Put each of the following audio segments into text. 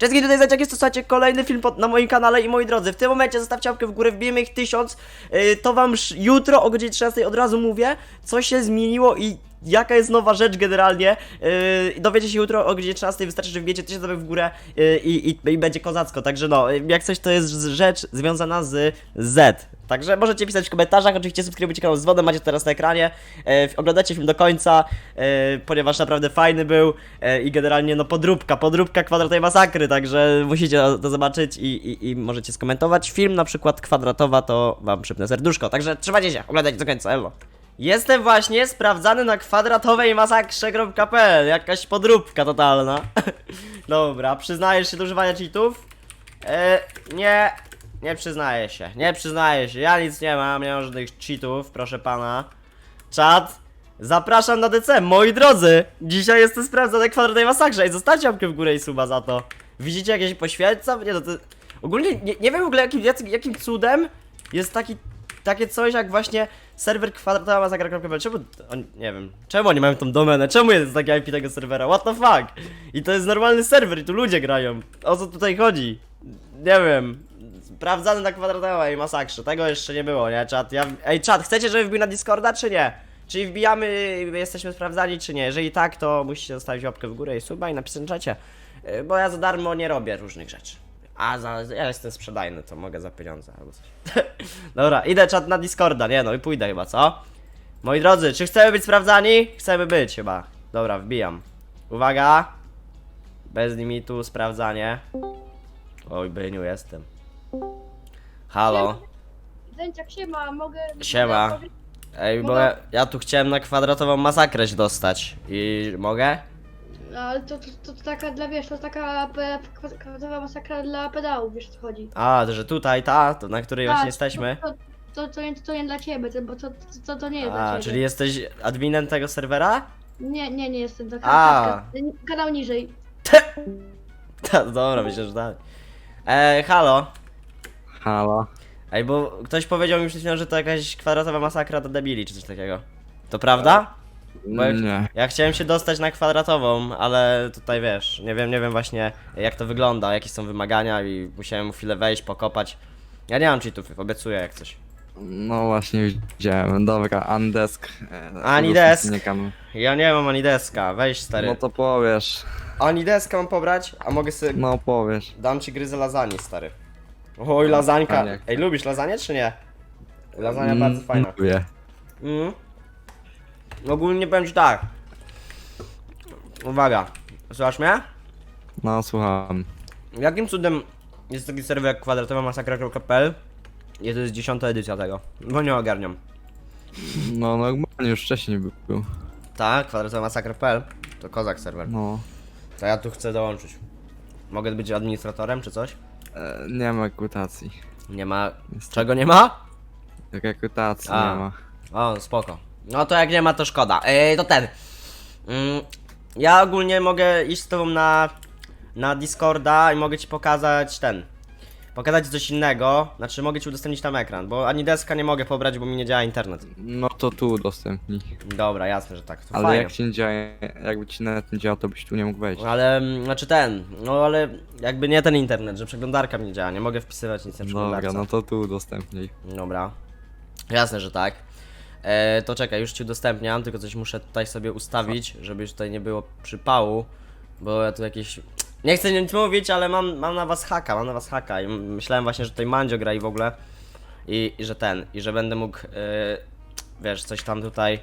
Cześć, tutaj Zaciak, jest to kolejny film pod, na moim kanale i moi drodzy, w tym momencie zostawcie łapkę w górę, wbijemy ich tysiąc, yy, to wam jutro o godzinie 13 od razu mówię, co się zmieniło i jaka jest nowa rzecz generalnie, yy, dowiecie się jutro o godzinie 13, wystarczy, że wbijecie tysiąc łapek w górę yy, i, i, i będzie kozacko, także no, yy, jak coś to jest rzecz związana z Z, Także możecie pisać w komentarzach, oczywiście subskrybujcie kanał z wodą, macie teraz na ekranie. E, oglądacie film do końca, e, ponieważ naprawdę fajny był e, i generalnie no podróbka, podróbka kwadratowej masakry, także musicie to, to zobaczyć i, i, i możecie skomentować. Film na przykład kwadratowa to wam przypnę serduszko, także trzymajcie się, oglądajcie do końca, elo. Jestem właśnie sprawdzany na kwadratowej masakrze.pl, jakaś podróbka totalna. Dobra, przyznajesz się do używania cheatów? E, nie, nie przyznaję się, nie przyznaję się. Ja nic nie mam, nie mam żadnych cheatów, proszę pana. Czat, zapraszam na DC, moi drodzy. Dzisiaj jestem sprawdzony kwadratowej masakrze i zostawcie łapkę w górę i suba za to. Widzicie jakieś poświęca? Nie no to... Ogólnie nie, nie wiem w ogóle jakim, jakim cudem jest taki, takie coś jak właśnie serwer kwadratowa masakra.pl. Czemu, on, nie wiem, czemu oni mają tą domenę? Czemu jest taki IP tego serwera? What the fuck? I to jest normalny serwer i tu ludzie grają. O co tutaj chodzi? Nie wiem. Sprawdzany na kwadratowej masakrze. Tego jeszcze nie było, nie? Czat, ja... Ej, czat, chcecie, żeby wbił na Discorda, czy nie? Czyli wbijamy, jesteśmy sprawdzani, czy nie? Jeżeli tak, to musicie zostawić łapkę w górę i suba i napisać na czacie. Yy, Bo ja za darmo nie robię różnych rzeczy. A za, ja jestem sprzedajny, to mogę za pieniądze albo coś. Dobra, idę czat na Discorda, nie no i pójdę chyba, co? Moi drodzy, czy chcemy być sprawdzani? Chcemy być chyba. Dobra, wbijam. Uwaga. Bez limitu, sprawdzanie. Oj, byniu jestem. Halo. Zęciak siema, mogę... Siema. Ej, bo ja, ja tu chciałem na kwadratową masakrę się dostać. I mogę? No, Ale to, to, to, to taka dla, wiesz, to taka pe- kwadratowa masakra dla pedałów, wiesz o co chodzi. A, że tutaj, ta, to na której właśnie Tak, jesteśmy. To, to, to, nie, to nie dla ciebie, to, bo to, to, to nie jest dla A, ciebie. czyli jesteś adminem tego serwera? Nie, nie, nie jestem, to A. kanał, kanał niżej. Ta, dobra, myślę, że tak. E, halo. Halo. Ej, bo ktoś powiedział mi przed chwilą, że to jakaś kwadratowa masakra do debili, czy coś takiego. To prawda? Bo jak- Nie. Ja chciałem się dostać na kwadratową, ale tutaj wiesz, nie wiem, nie wiem właśnie jak to wygląda, jakie są wymagania i musiałem chwilę wejść, pokopać. Ja nie mam cheatów, obiecuję jak coś. No właśnie widziałem. Dobra, Andesk. e, Anidesk. udostępniam. Ja nie mam ani deska, weź stary. No to powiesz. Ani deska mam pobrać, a mogę sobie... No powiesz. Dam ci gryzę lasagne, stary. Oj, lasańka. Fajnie. Ej, lubisz lasagne czy nie? Lasagna Mm, bardzo fajna. Lubię. Mhm. Ogólnie powiem ci tak. Uwaga, słuchasz mnie? No słucham. Jakim cudem jest taki serwer jak kwadratowa masakra.pl i to jest dziesiąta edycja tego? Bo nie ogarniam. No normalnie już wcześniej by- był. Tak, kwadratowa masakra.pl to kozak serwer. No. To ja tu chcę dołączyć. Mogę być administratorem czy coś? E, nie ma rekrutacji. Nie ma. Czego nie ma? Rekrutacji A. nie ma. O, spoko. No to jak nie ma, to szkoda. Ej, to ten. Mm, ja ogólnie mogę iść z tobą na, na Discorda i mogę ci pokazać ten. Pokazać coś innego. Znaczy, mogę ci udostępnić tam ekran, bo ani deska nie mogę pobrać, bo mi nie działa internet. No to tu udostępnij. Dobra, jasne, że tak. To Ale fajnie. jak ci nie działa, jakby ci nawet nie działał, to byś tu nie mógł wejść. Ale, mm, znaczy ten, no ale jakby nie ten internet, że przeglądarka mi nie działa, nie mogę wpisywać nic na przeglądarce. Dobra, no to tu udostępnij. Dobra. Jasne, że tak. E, to czekaj, już ci udostępniam, tylko coś muszę tutaj sobie ustawić, żeby tutaj nie było przypału, bo ja tu jakieś... Nie chcę nic mówić, ale mam, mam na was haka, mam na was haka i myślałem właśnie, że tutaj Mandzio gra i w ogóle i, i że ten, i że będę mógł, e, wiesz, coś tam tutaj,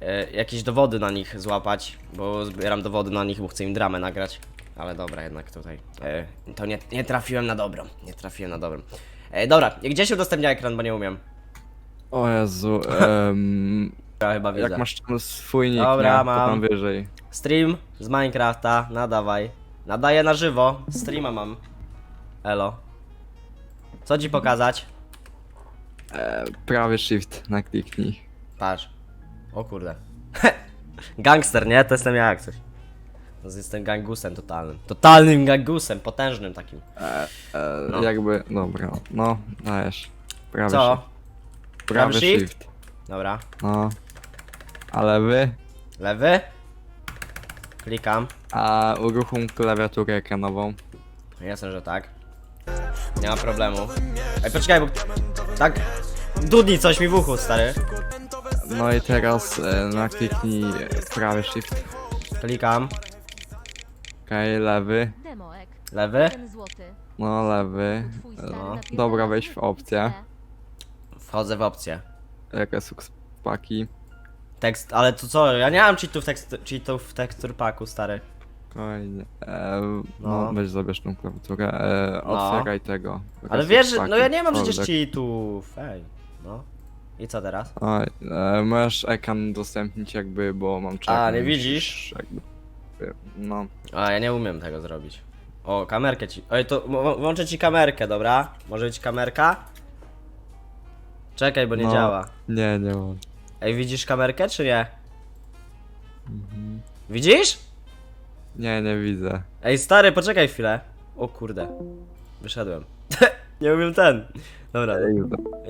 e, jakieś dowody na nich złapać, bo zbieram dowody na nich, bo chcę im dramę nagrać. Ale dobra, jednak tutaj, e, to nie, nie trafiłem na dobrą, nie trafiłem na dobrą. E, dobra, gdzie się udostępnia ekran, bo nie umiem. O Jezu, em, Ja chyba widzę. jak masz tam swój nick, Dobra, nie? mam. to tam wyżej. Stream z Minecrafta, nadawaj. Nadaję na żywo, streama mam. Elo. Co ci pokazać? E, prawy shift nakliknij. Patrz. O kurde. Gangster, nie? To jestem ja jak coś. To Jestem gangusem totalnym. Totalnym gangusem, potężnym takim. E, No. Jakby, dobra, no, dajesz. Prawy Co? shift. Prawy shift? shift. Dobra. No. A lewy, Lewy. Klikam. a uruchom klawiaturę ekranową. Jasne, że tak. Nie ma problemu. Ej, poczekaj, bo... Tak... Dudni coś mi w uchu, stary. No i teraz e, nakliknij prawy shift. Klikam. Okej, lewy. Lewy. Złoty. No lewy. No. Dobra, wejdź w opcję. Wchodzę w opcję. Jakie są paki. Tekst, ale to co? Ja nie mam cheatów, tekst, cheatów w tekstur packu, stary. Kolejnie. E, No. no, weź zabierz tą klawiaturę. E, No. tego. Ale wiesz, że- paki, no ja nie mam przecież folder. cheatów. Ej, no. I co teraz? Oj, e, możesz ekran udostępnić jakby, bo mam czek. A, nie widzisz? Jakby, no. A, ja nie umiem tego zrobić. O, kamerkę ci. Oj, to włączę ci kamerkę, dobra? Może być kamerka? Czekaj, bo nie no, działa. Nie, nie mam. Ej, widzisz kamerkę, czy nie? Mhm. Widzisz? Nie, nie widzę. Ej, stary, poczekaj chwilę. O kurde. Wyszedłem. nie umiem ten. Dobra,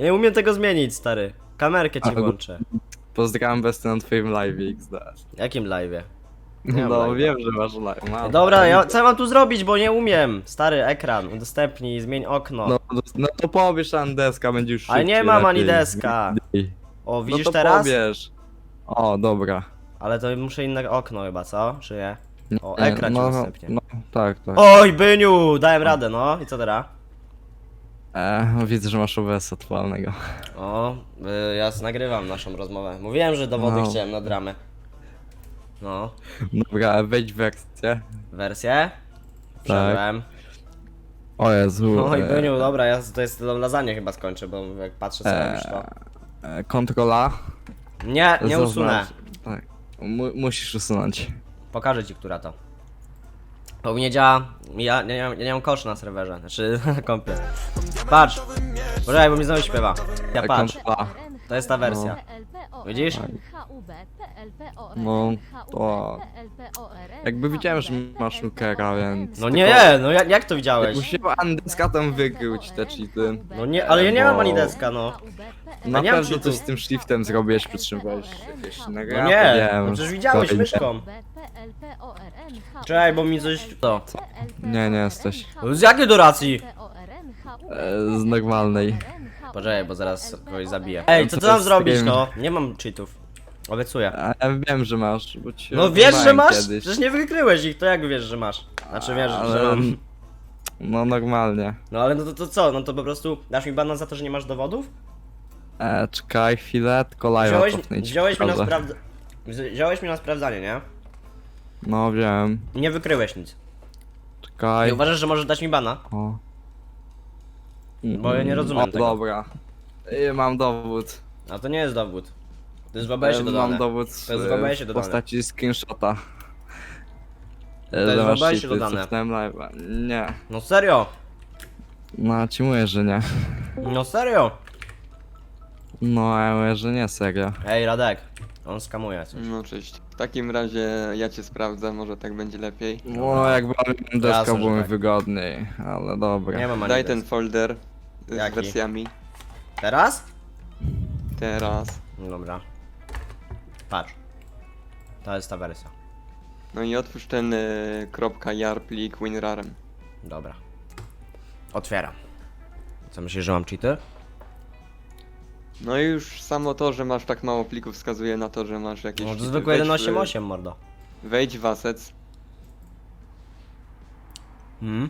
nie umiem tego zmienić, stary. Kamerkę ci Ale- włączę. Pozdrawiam Besty na twoim live XD. Jakim live'ie? Nie No wiem, że masz live. Mam. Dobra, ja, co ja mam tu zrobić, bo nie umiem. Stary, ekran, udostępnij, zmień okno. No, no to pobierz Andeska, będzie już Ale nie mam ani lepiej. deska. O, No widzisz to teraz? O, dobra. Ale to muszę inne okno chyba, co? Czy nie? O, Nie, ekran ci no, udostępnię. No, tak, tak. Oj, Byniu, dałem radę, no. I co teraz? E, no widzę, że masz OBS odpalnego. O, y, ja nagrywam naszą rozmowę. Mówiłem, że dowody No. chciałem na dramę. No, Dobra, wejdź w wersję. wersję? Wszedłem. O Jezu. Oj, e, Byniu, dobra, ja to jest to lasagne chyba skończę, bo jak patrzę co e, robisz to. e, Kontrola. Nie, nie Zaznacz- usunę. Tak. Mu, musisz usunąć. Pokażę ci, która to. Bo u mnie działa. Ja, ja, nie mam- ja nie mam kosza na serwerze, znaczy na kompie. Patrz! Poczekaj, bo mi znowu śpiewa. Ja E, patrz. kontrola. To jest ta wersja. Widzisz? No, to- Jakby widziałem, że masz lookera, więc- No nie, no jak, jak to widziałeś? Musiał Andeska tam wykryć te cheaty. No nie, ale ja nie mam Bo- ani deska, no. Na nie mam pewno cheatów. coś z tym shiftem zrobiłeś, przytrzymałeś jakieś innego. No nie, wiem, no przecież widziałeś spokojnie. myszką. Czekaj, bo mi coś... To. Nie, nie jesteś. Z jakiej do racji? E, z normalnej. Poczekaj, bo zaraz kogoś zabiję. Ej, to to co mam zrobić, no? Nie mam cheatów. Obiecuję. A ja wiem, że masz, bo ci No wiesz, że masz? Kiedyś. Przecież nie wykryłeś ich, to jak wiesz, że masz? Znaczy wiesz, że Ale- mam. No normalnie. No ale no to, to co? No to po prostu dasz mi bana za to, że nie masz dowodów? E, czekaj chwilę, tylko live'a Wziąłeś, cofnij ci wziąłeś mnie na pokażę. sprawdza... Wziąłeś mnie na sprawdzanie, nie? No wiem. Nie wykryłeś nic. Czekaj. Nie uważasz, że możesz dać mi bana? O. Bo ja nie rozumiem o, tego. Dobra. Y, mam dowód. A to nie jest dowód. To jest w E, dodane. Mam dowód To jest w e, OBS-ie w dodane. postaci screenshota. To jest w OBS-ie dodane. live'a. Nie. No serio! No ci mówię, że nie. No serio! No ja mówię, że nie, serio. Ej, Radek. On skamuje coś. No cześć. W takim razie ja cię sprawdzę, może tak będzie lepiej. No jak byłem Jasne, deska, że tak. wygodniej, ale dobra. Nie mam ani Daj ten deski. folder z Jaki? wersjami. Teraz? Teraz. Dobra. Patrz. To jest ta wersja. No i otwórz ten y, kropka jar plik winrarem. Dobra. Otwieram. Co myślisz, że mam cheaty? No i już samo to, że masz tak mało plików wskazuje na to, że masz jakieś... No to zwykłe Wejdź w- 188, mordo. Wejdź w assets. Hmm?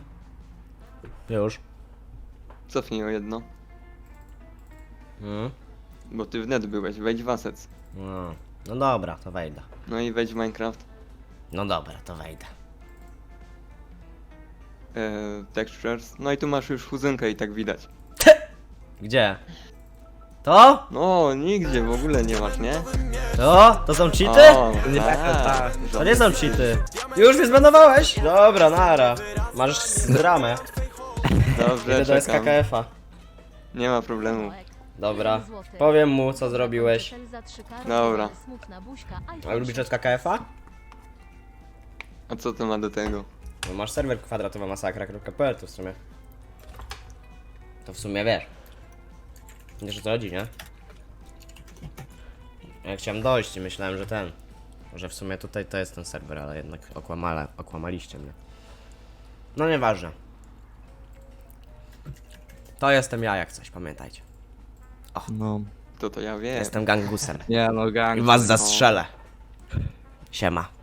Już. Cofnij o jedno. Hmm? Bo ty wnet byłeś. Wejdź w assets. No. no dobra, to wejdę. No i wejdź w Minecraft. No dobra, to wejdę. E, textures. No i tu masz już fuzynkę i tak widać. Gdzie? To? No, nigdzie w ogóle nie masz, nie? To? To są cheaty? Nie, tak. tak. To nie są cheaty. Już mnie zbanowałeś? Dobra, nara. Masz dramę. Dobrze, Idę do czekam. SKKF-a. Nie ma problemu. Dobra. Powiem mu, co zrobiłeś. Dobra. A lubisz SKKF-a? A co to ma do tego? No masz serwer kwadratowa masakra.pl to w sumie. To w sumie wiesz. Wiesz o co chodzi, nie? Ja chciałem dojść i myślałem, że ten. Że w sumie tutaj to jest ten serwer, ale jednak okłamale, okłamaliście mnie. No nieważne. To jestem ja jak coś, pamiętajcie. No. To to ja wiem. Jestem gangusem. Nie no, gang. I was zastrzelę. Siema.